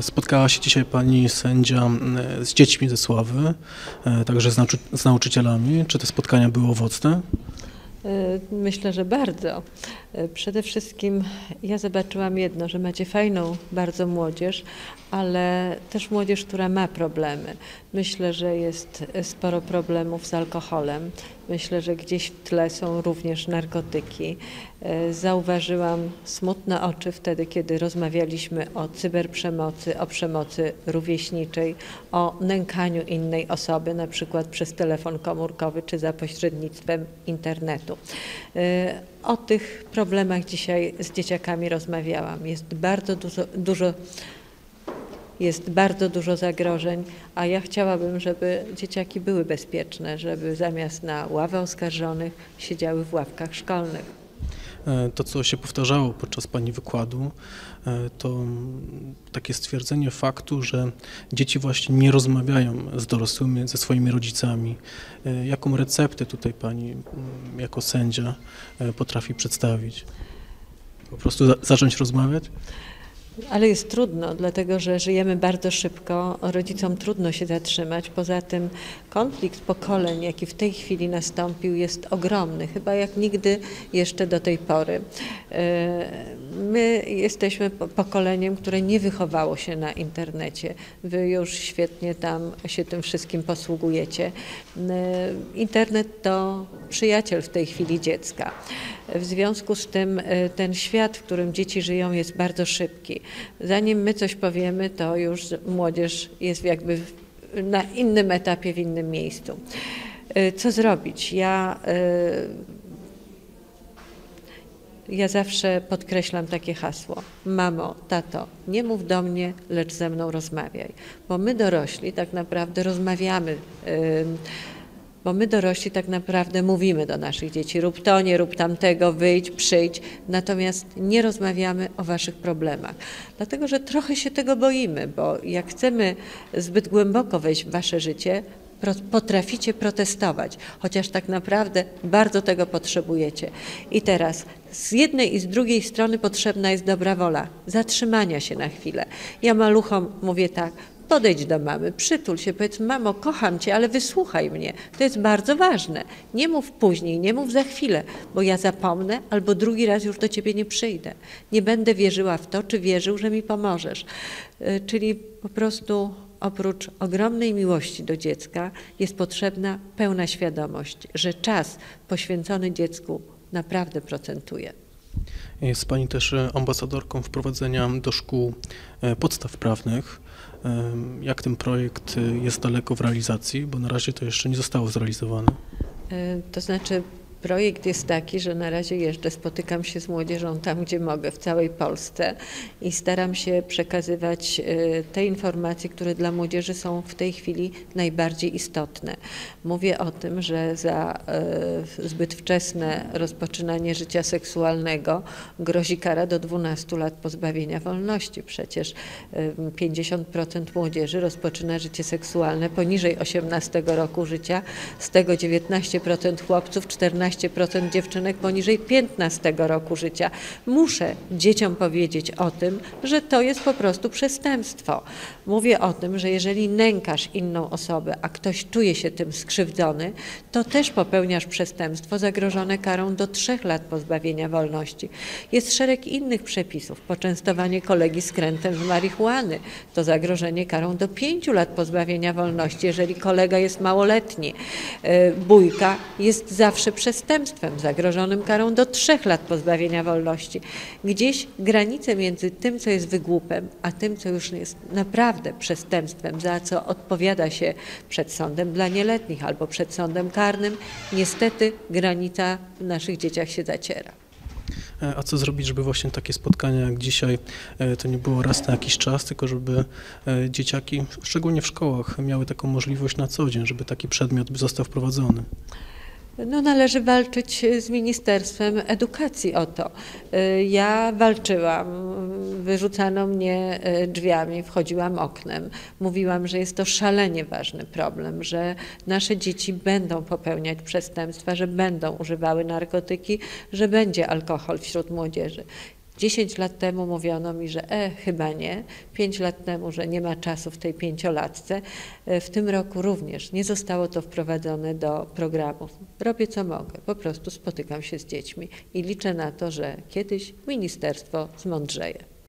E, spotkała się dzisiaj pani sędzia e, z dziećmi ze Sławy, e, także z, z nauczycielami. Czy te spotkania były owocne? Myślę, że bardzo. Przede wszystkim ja zobaczyłam jedno, że macie fajną bardzo młodzież, ale też młodzież, która ma problemy. Myślę, że jest sporo problemów z alkoholem. Myślę, że gdzieś w tle są również narkotyki. E, zauważyłam smutne oczy wtedy, kiedy rozmawialiśmy o cyberprzemocy, o przemocy rówieśniczej, o nękaniu innej osoby, na przykład przez telefon komórkowy czy za pośrednictwem internetu. O tych problemach dzisiaj z dzieciakami rozmawiałam. Jest bardzo dużo, dużo jest bardzo dużo zagrożeń, a ja chciałabym, żeby dzieciaki były bezpieczne, żeby zamiast na ławę oskarżonych siedziały w ławkach szkolnych. E, to, co się powtarzało podczas Pani wykładu, e, to takie stwierdzenie faktu, że dzieci właśnie nie rozmawiają z dorosłymi, ze swoimi rodzicami. E, jaką receptę tutaj Pani jako sędzia potrafi przedstawić? Po prostu zacząć rozmawiać? Ale jest trudno, dlatego że żyjemy bardzo szybko, rodzicom trudno się zatrzymać. Poza tym konflikt pokoleń, jaki w tej chwili nastąpił, jest ogromny, chyba jak nigdy jeszcze do tej pory. E, my jesteśmy pokoleniem, które nie wychowało się na internecie. Wy już świetnie tam się tym wszystkim posługujecie. E, internet to przyjaciel w tej chwili dziecka. W związku z tym e, ten świat, w którym dzieci żyją, jest bardzo szybki. Zanim my coś powiemy, to już młodzież jest jakby na innym etapie, w innym miejscu. E, co zrobić? Ja, e, ja zawsze podkreślam takie hasło. Mamo, tato, nie mów do mnie, lecz ze mną rozmawiaj. Bo my dorośli tak naprawdę rozmawiamy bo my dorośli tak naprawdę mówimy do naszych dzieci: rób to, nie rób tamtego, wyjdź, przyjdź, natomiast nie rozmawiamy o waszych problemach. Dlatego, że trochę się tego boimy, bo jak chcemy zbyt głęboko wejść w wasze życie, potraficie protestować, chociaż tak naprawdę bardzo tego potrzebujecie. I teraz z jednej i z drugiej strony potrzebna jest dobra wola, zatrzymania się na chwilę. Ja maluchom mówię tak, Podejdź do mamy, przytul się, powiedz, mamo, kocham cię, ale wysłuchaj mnie. To jest bardzo ważne. Nie mów później, nie mów za chwilę, bo ja zapomnę albo drugi raz już do ciebie nie przyjdę. Nie będę wierzyła w to, czy wierzył, że mi pomożesz. Y, czyli po prostu oprócz ogromnej miłości do dziecka jest potrzebna pełna świadomość, że czas poświęcony dziecku naprawdę procentuje. Jest Pani też e, ambasadorką wprowadzenia do szkół e, podstaw prawnych. Jak ten projekt e, jest daleko w realizacji, bo na razie to jeszcze nie zostało zrealizowane? To znaczy Projekt jest taki, że na razie jeżdżę, spotykam się z młodzieżą tam, gdzie mogę, w całej Polsce i staram się przekazywać e, te informacje, które dla młodzieży są w tej chwili najbardziej istotne. Mówię o tym, że za e, zbyt wczesne rozpoczynanie życia seksualnego grozi kara do 12 lat pozbawienia wolności. Przecież 50% młodzieży rozpoczyna życie seksualne poniżej 18 roku życia, z tego 19% chłopców, 14 15% dziewczynek poniżej 15 roku życia. Muszę dzieciom powiedzieć o tym, że to jest po prostu przestępstwo. Mówię o tym, że jeżeli nękasz inną osobę, a ktoś czuje się tym skrzywdzony, to też popełniasz przestępstwo zagrożone karą do trzech lat pozbawienia wolności. Jest szereg innych przepisów. Poczęstowanie kolegi skrętem z marihuany to zagrożenie karą do pięciu lat pozbawienia wolności, jeżeli kolega jest małoletni. E, bójka jest zawsze przestępstwem przestępstwem zagrożonym karą do trzech lat pozbawienia wolności. Gdzieś granice między tym, co jest wygłupem, a tym, co już jest naprawdę przestępstwem, za co odpowiada się przed sądem dla nieletnich albo przed sądem karnym, niestety granica w naszych dzieciach się zaciera. E, a co zrobić, żeby właśnie takie spotkania jak dzisiaj e, to nie było raz na jakiś czas, tylko żeby e, dzieciaki, szczególnie w szkołach, miały taką możliwość na co dzień, żeby taki przedmiot został wprowadzony? No, należy walczyć z Ministerstwem Edukacji o to. Y, ja walczyłam, wyrzucano mnie y, drzwiami, wchodziłam oknem. Mówiłam, że jest to szalenie ważny problem, że nasze dzieci będą popełniać przestępstwa, że będą używały narkotyki, że będzie alkohol wśród młodzieży. 10 lat temu mówiono mi, że e, chyba nie, 5 lat temu, że nie ma czasu w tej pięciolatce. E, W tym roku również nie zostało to wprowadzone do programów. Robię co mogę, po prostu spotykam się z dziećmi i liczę na to, że kiedyś ministerstwo zmądrzeje.